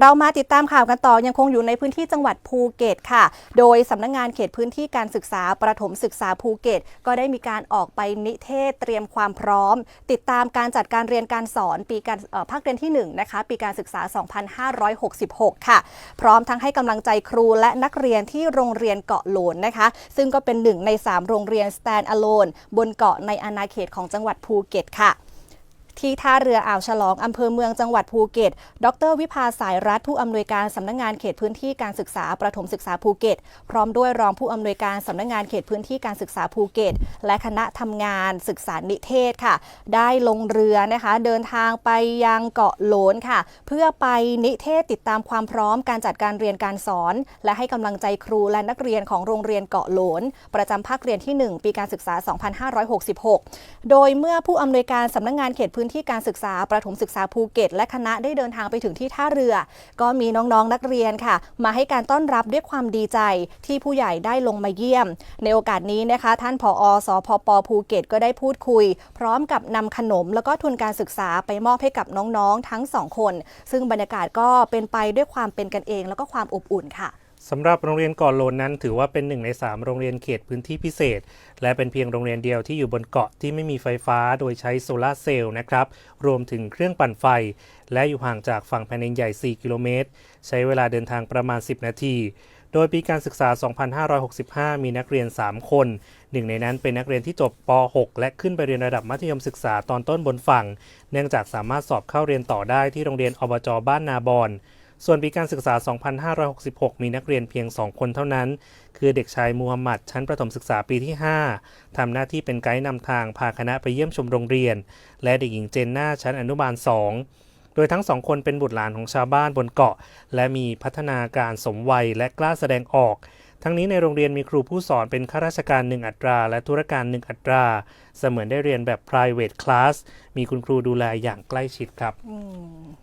เรามาติดตามข่าวกันต่อยังคงอยู่ในพื้นที่จังหวัดภูเก็ตค่ะ โดยสำนักงานเขตพื้นที่การศึกษาประถมศึกษาภูเก็ต ก็ได้มีการออกไปนิเทศเตรียมความพร้อม ติดตามการจัดการเรียนการสอนปีการภาคเรียนที่1นะคะปีการศึกษา 2566 ค่ะ พร้อมทั้งให้กำลังใจครูและนักเรียนที่โรงเรียนเกาะโลนนะคะ ซึ่งก็เป็นหนึ่งใน 3 โรงเรียน stand alone บนเกาะในอาณาเขตของจังหวัดภูเก็ตค่ะ ที่ท่าเรืออ่าวฉลองอำเภอเมืองจังหวัดภูเก็ต ดร วิภาสายรัฐผู้อำนวยการสำนักงานเขตพื้นที่การศึกษาประถมศึกษาภูเก็ต พร้อมด้วยรองผู้อำนวยการสำนักงานเขตพื้นที่การศึกษาภูเก็ต และคณะทำงานศึกษานิเทศค่ะ ได้ลงเรือนะคะ เดินทางไปยังเกาะโหลนค่ะ เพื่อไปนิเทศติดตามความพร้อมการจัดการเรียนการสอน และให้กำลังใจครูและนักเรียนของโรงเรียนเกาะโหลน ประจำภาคเรียนที่ 1 ปีการศึกษา 2566 โดยเมื่อผู้อำนวยการสำนักงานเขตพื้นที่การศึกษาประถมศึกษาภูเก็ต และคณะได้เดินทางไปถึงที่ท่าเรือ ก็มีน้องๆนนักเรียนค่ะ มาให้การต้อนรับด้วยความดีใจที่ผู้ใหญ่ได้ลงมาเยี่ยม ในโอกาสนี้นะคะ ท่านผอสพปภูเก็ตก็ได้พูดคุย พร้อมกับนำขนม แล้วก็ทุนการศึกษาไปมอบให้กับน้องๆทั้งสองคน ซึ่งบรรยากาศก็เป็นไปด้วยความเป็นกันเอง แล้วก็ความอบอุ่นค่ะ สำหรับโรงเรียนก่อนโลนนั้น ถือว่าเป็นหนึ่งใน 3 โรงเรียนเขตพื้นที่พิเศษ และเป็นเพียงโรงเรียนเดียวที่อยู่บนเกาะที่ไม่มีไฟฟ้าโดยใช้โซลาร์เซลล์นะครับรวมถึงเครื่องปั่นไฟ และอยู่ห่างจากฝั่งแผ่นดินใหญ่ 4 กิโลเมตร ใช้เวลาเดินทางประมาณ 10 นาที โดยปีการศึกษา 2565 มีนักเรียน 3 คน หนึ่งในนั้นเป็นนักเรียนที่จบป .6 และขึ้นไปเรียนระดับมัธยมศึกษาตอนต้นบนฝั่ง เนื่องจากสามารถสอบเข้าเรียนต่อได้ที่โรงเรียนอบจบ้านนาบอน ส่วนปีการศึกษา 2566 มีนักเรียนเพียง 2 คนเท่านั้น คือเด็กชายมูฮัมหมัด ชั้นประถมศึกษาปีที่ 5 ทำหน้าที่เป็นไกด์นำทางพาคณะไปเยี่ยมชมโรงเรียน และเด็กหญิงเจนน่าชั้นอนุบาล 2 โดยทั้งสองคนเป็นบุตรหลานของชาวบ้านบนเกาะ และมีพัฒนาการสมวัยและกล้าแสดงออกทั้งนี้ในโรงเรียนมีครูผู้สอนเป็นข้าราชการ 1 อัตรา และธุรการ 1 อัตรา เสมือนได้เรียนแบบ private class มีคุณครูดูแลอย่างใกล้ชิดครับ